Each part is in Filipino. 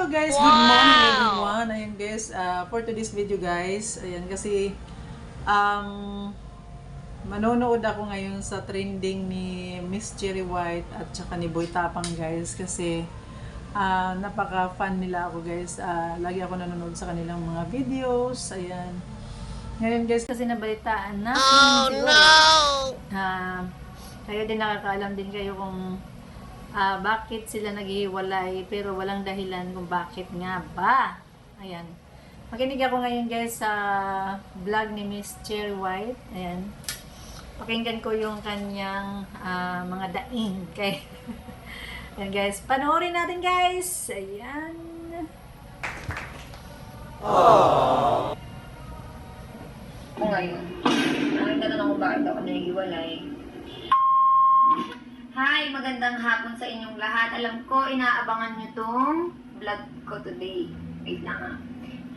hello guys. Good morning everyone. Ayun guys, uh, for today's video guys, ayan kasi um manonood ako ngayon sa trending ni Miss Cherry White at saka ni Boy Tapang guys kasi ah, napaka-fan nila ako guys. Ah, lagi ako nanonood sa kanilang mga videos. Ayan. Ngayon guys, kasi nabalitaan na. Oh no! Ah, kayo din nakakaalam din kayo kung ah, bakit sila naghihiwalay pero walang dahilan kung bakit nga ba. Ayan. Makinig ako ngayon guys sa vlog ni Miss Cherry White. Ayan. Pakinggan ko yung kanyang ah, mga daing. Kay Ayan guys, panoorin natin guys. Ayan. ko ngayon. Nakita na ako bakit ako nahihiwalay. Hi! Magandang hapon sa inyong lahat. Alam ko, inaabangan nyo tong vlog ko today. Wait lang ah.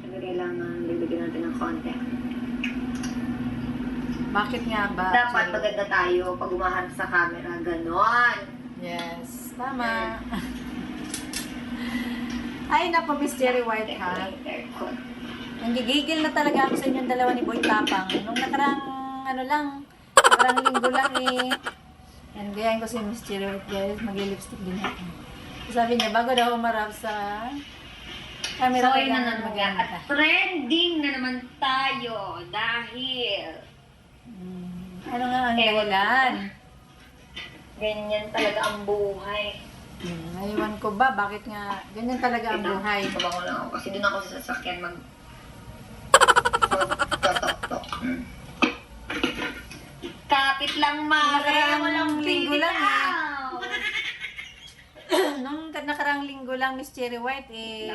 Sabi kailangan bibigyan natin ng content. Bakit nga ba? Dapat Cherry? maganda tayo pag umaharap sa camera. Ganon. Yes, tama. Ay, naku, Miss Cherry White ha. Nanggigigil na talaga ako sa inyong dalawa ni Boy Tapang. Nung nakarang, ano lang, nakarang linggo lang eh. Yan, gayahin ko si Miss White guys, mag-lipstick din ako. Sabi niya, bago daw umarap sa camera, So, yun na naman maganda. At trending na naman tayo dahil Hmm, Ano nga ang Ewan dahilan? ganyan talaga ang buhay. Hmm, naiwan ko ba? Bakit nga ganyan talaga ang buhay? Kabango lang ako kasi doon ako sa sasakyan mag totok-tok. Hmm. Kapit lang. Nakaraang Walang linggo lang, eh. bibitaw. Nung nakarang linggo lang, Miss Cherry White, eh,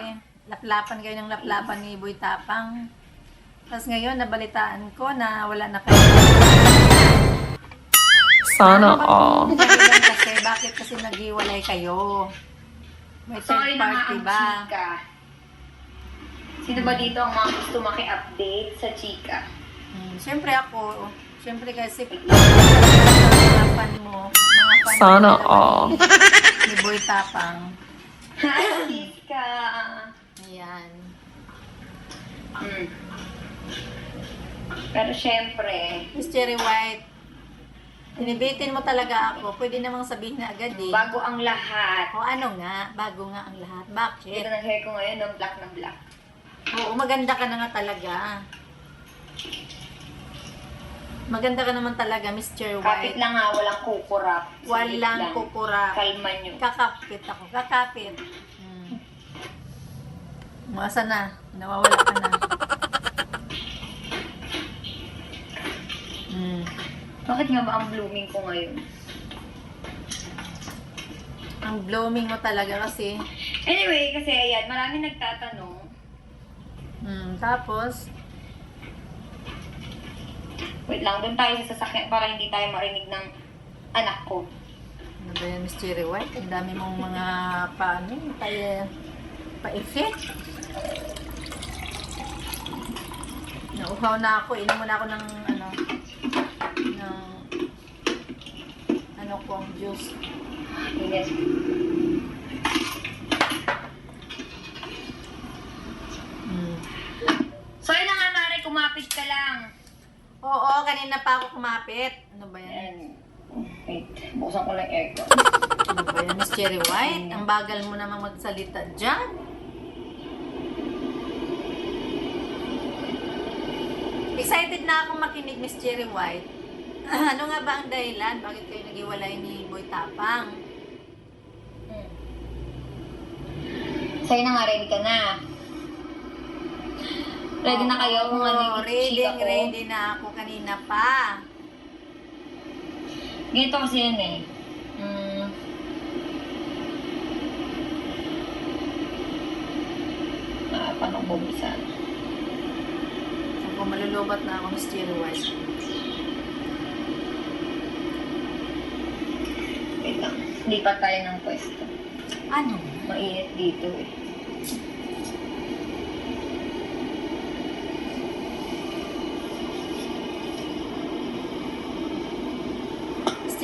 laplapan kayo ng laplapan ni Boy Tapang. Tapos ngayon, nabalitaan ko na wala na kayo. Sana Ano all. kasi, bakit kasi naghiwalay kayo? May Sorry third na nga party ang ba? chika. Sino ba dito ang mga gusto maki-update sa chika? Hmm, Siyempre ako, siyempre kasi fan mo, mga fan Sana mo all. ni Boy Tapang. Chika! Ayan. Hmm. Pero syempre, Miss Cherry White, tinibitin mo talaga ako. Pwede namang sabihin na agad eh. bago ang lahat, O ano nga, bago nga ang lahat. ito Bakit? ng hair ko ngayon, no? black na black. Oo, maganda ka na nga talaga. Maganda ka naman talaga, Miss Cherry Kapit White. lang ha, walang kukurap. Walang lang. kukura. Kalma nyo. Kakapit ako, kakapit. Hmm. Masa na, nawawala ka na. Hmm. Bakit nga ba ang blooming ko ngayon? Ang blooming mo talaga kasi. Anyway, kasi ayan, marami nagtatanong. Hmm. Tapos, Wait lang, doon tayo sa sasakyan para hindi tayo marinig ng anak ko. ano ba yan, Miss Cherry White? Ang dami mong mga paano, tayo, pa-effect. Nauhaw na ako, inom muna ako ng ano, ng ano ko, juice. Yes. Hmm. So, yun na nga, Mare, kumapit ka lang. Oo, kanina pa ako kumapit. Ano ba yan? Ayan. Wait, buksan ko lang aircon. Ano ba yan, Miss Cherry White? Ang bagal mo namang magsalita dyan. Excited na akong makinig, Miss Cherry White. ano nga ba ang dahilan? Bakit kayo naghiwalay ni Boy Tapang? Sa'yo na nga, ready ka na. Ready na kayo kung ano yung ready, chika ko? ready na ako kanina pa. Ganito kasi yun eh. Mm. Ah, paano bumisan? Kung malulubat na ako, Miss Cherry White. Wait lang. Lipat tayo ng pwesto. Ano? Mainit dito eh.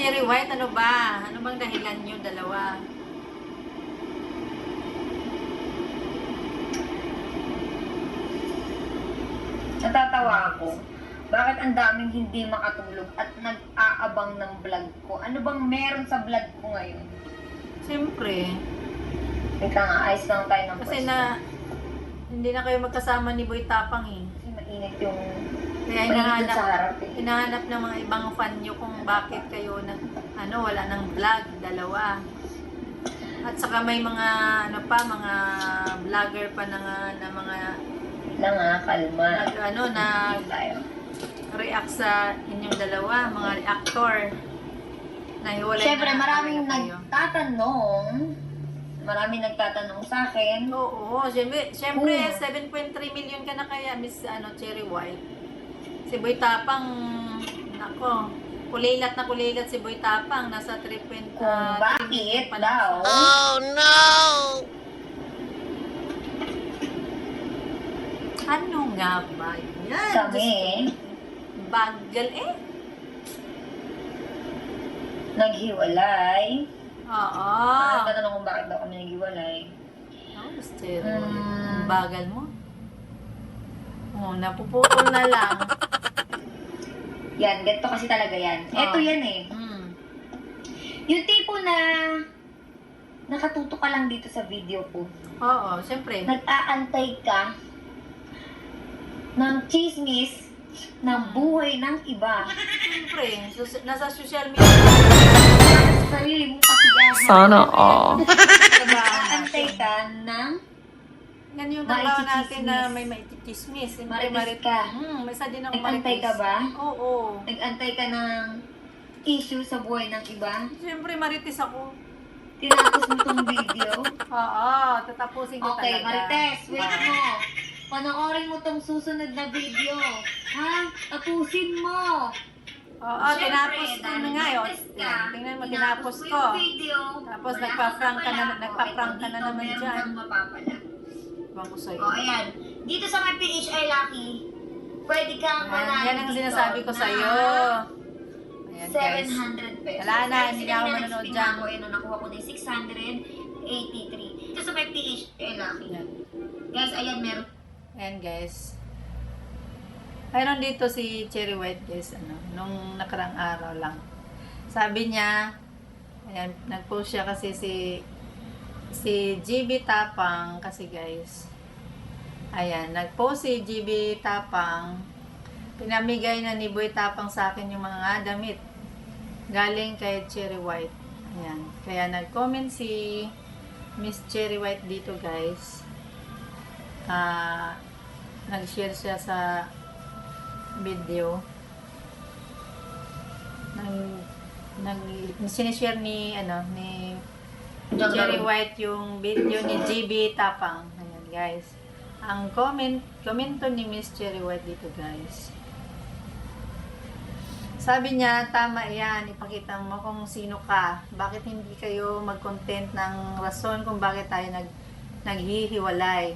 Cherry White, ano ba? Ano bang dahilan nyo dalawa? Natatawa ako. Bakit ang daming hindi makatulog at nag-aabang ng vlog ko? Ano bang meron sa vlog ko ngayon? Siyempre. Wait lang, ah. ayos lang tayo ng Kasi question. na, hindi na kayo magkasama ni Boy Tapang eh. Kasi mainit yung kaya hinahanap, eh. hinahanap ng mga ibang fan nyo kung bakit kayo nag, ano, wala ng vlog, dalawa. At saka may mga, ano pa, mga vlogger pa na, nga- na mga, Lang nga, kalma. nag, ano, na react sa inyong dalawa, mga reactor. Na hiwalay Siyempre, na maraming nagtatanong. Maraming nagtatanong sa akin. Oo, siyempre, siyempre Oo. 7.3 million ka na kaya, Miss ano, Cherry White. Si Boy Tapang, nako, kulilat na kulilat si Boy Tapang, nasa 3.3 Kung uh, bakit daw, Ano nga ba yan? kami. Bagal eh. naghiwalay. Oo. Parang tatanong kung bakit daw kami naghiwalay. Oh, Mm. White. Ang bagal mo. Oh, napuputol na lang. Yan, ganito kasi talaga yan. Ito Ah. yan eh. Hmm. Yung tipo na nakatuto ka lang dito sa video ko. Oo, siyempre. Nag-aantay ka ng chismis ng buhay ng iba. Siyempre, sus- nasa social media. Sa sarili mong kasiyahan. Sana all. Diba? Nag-aantay ka ng Yan yung trabaho natin na may maitichismis. Siyempre, marites marit- ka. Hmm, may isa din ako Nag-antay ka ba? Oo. Nag-antay ka ng issue sa buhay ng iba. Siyempre, marites ako. Tinapos mo tong video. Oo, tatapusin ko Okay, talaga. Marites, wait mo. Panoorin mo tong susunod na video. Ha? Tapusin mo. Oo, tinapos ko na nga yun. Yan, Tingnan mo, tinapos ko. Tapos nagpa-prank ka na- nagpa-prank ka na naman dyan. Mapapala. Ibang ko sa'yo. O, ayan. Dito sa may PHI Lucky, pwede kang manalo yan ang dito sinasabi ko na sa'yo. Ayan, guys. 700 pesos. Wala na, hindi na ako manonood dyan. Ako, yun, nakuha ko na yung 683. Dito sa may PHI Lucky. Yan. Guys, ayan, meron Ayan guys. Mayroon dito si Cherry White guys, ano, nung nakarang araw lang. Sabi niya, ayan, nag-post siya kasi si si GB Tapang kasi guys. Ayan, nag-post si GB Tapang. Pinamigay na ni Boy Tapang sa akin yung mga damit. Galing kay Cherry White. Ayan. Kaya nag-comment si Miss Cherry White dito guys ah nag-share siya sa video nang nag sinishare ni ano ni Cherry White yung video ni GB Tapang ayan guys ang comment komento ni Miss Cherry White dito guys sabi niya, tama yan, ipakita mo kung sino ka. Bakit hindi kayo mag-content ng rason kung bakit tayo nag, naghihiwalay.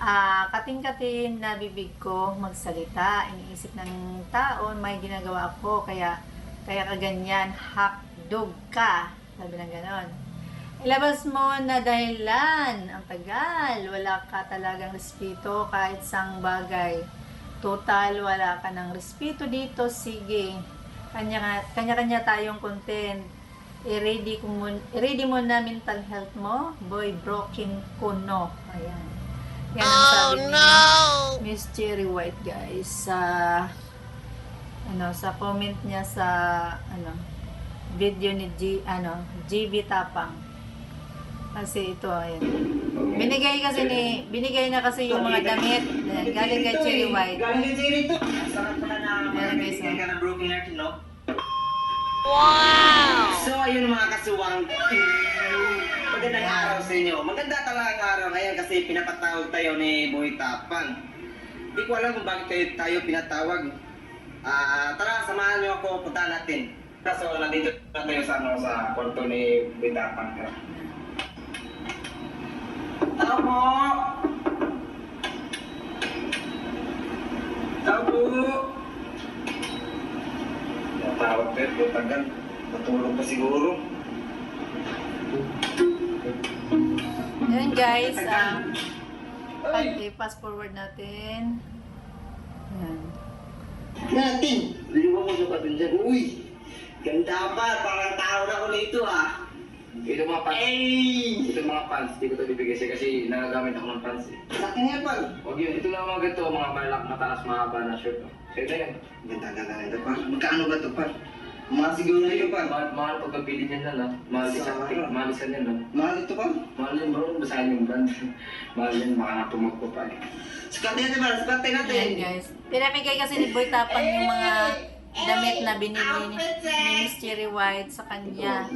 Ah, kating-kating na bibig ko magsalita. Iniisip ng tao, may ginagawa ako, kaya kaya kaganyan, hakdog ka. Sabi ng ganon. Ilabas mo na dahilan, ang tagal, wala ka talagang respeto kahit sang bagay. Total, wala ka ng respeto dito, sige. Kanya, kanya-kanya tayong content. I-ready, mo, i-ready mo na mental health mo. Boy, broken ko no. Ayan. Yan ang sabi ni Miss Cherry White, guys. Sa, ano, sa comment niya sa, ano, video ni G, ano, GB Tapang. Kasi ito, ayan. Binigay kasi ni, binigay na kasi yung mga damit. Ayan, galing kay Cherry White. Galing ito. Sarap pala na guys, magbibigay oh. ka ng broken heart, no? Wow! So, ayun mga kasuwang. Magandang araw sa inyo. Maganda talaga ang araw ngayon kasi pinapatawag tayo ni Boy Tapang. Hindi ko alam kung bakit kayo tayo pinatawag. Ah, tara, samahan niyo ako, punta natin. So, nandito na tayo sa, ano, sa kwarto ni Boy Tapang. Tara. Tao po! Tao po! Natawag pero tagal. Natulog pa siguro. Ayan guys, ah, pag i-fast forward natin. Ayan. Natin! Liwa mo sukatin dyan. Uy! Ganda pa! Parang tao na ko nito ah! Ito mga pants. Ay! Ito mga pants. Di ko ito bibigay siya kasi nagagamit ako ng pants eh. Sa akin nga pal! Huwag yun. Ito lang mga ganito. Mga malak, mataas, mahaba na shirt. Oh. So ito yan. Ganda, ganda, ganda pa. Magkano ba ito pal? Mahal siguro na ito pal. Mahal, mahal pag pagpili niyan na. Mahal isa. Sa- Mahal isa niyan. No? Mahal ito pal. Mahal yan bro. Basahin yung brand. mahal yan. Baka natumag ko pa eh. Sukatin natin pal, sukatin natin. Ayan guys. Pinamigay kasi ni Boy Tapang yung mga damit na binili ni, ni Miss Cherry White sa kanya.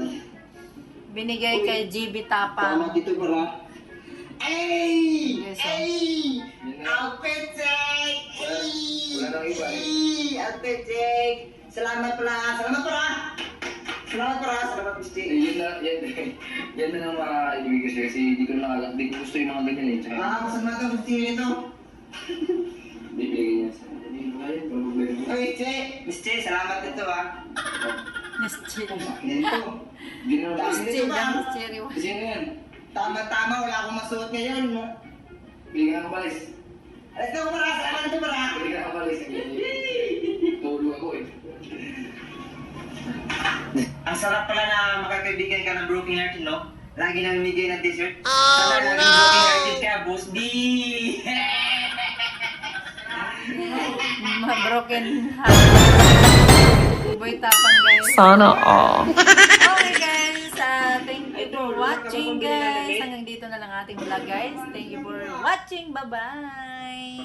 Binigay kay GB Tapang. Tama dito para. Ay! Yes, sir. Ay! Yun. Outfit check! Ay! Wala nang iba eh. Ay! Outfit check! Salamat pala! Salamat pala! Salamat pala! Salamat Eh, Misti! yun na, yan, yan na lang mga ibigay siya kasi di ko na di ko gusto yung mga ganyan eh. Tsaka, Ah, masama ka Misti nito. bibigay niya sa Hindi mo kaya, walang problema. Oy, Che! Salamat dito ah. Miss Cherry. Miss kasi. Che ba? Miss Cherry. Kasi ano yan? Tama-tama, wala akong masuot ngayon. no? Bigyan ka palis. Alas na ko para! Salamat dito para! Bigyan ka palis. Tulog ako eh. Ang sarap pala na makakaibigan ka ng broken hearted, no? Lagi namimigay ng t-shirt. Sana laging broken hearted ka, Boss D! Mga broken heart. Boy Tapang guys. Sana all. Okay guys, uh, thank you for watching guys. Hanggang dito na lang ating vlog guys. Thank you for watching. Bye-bye.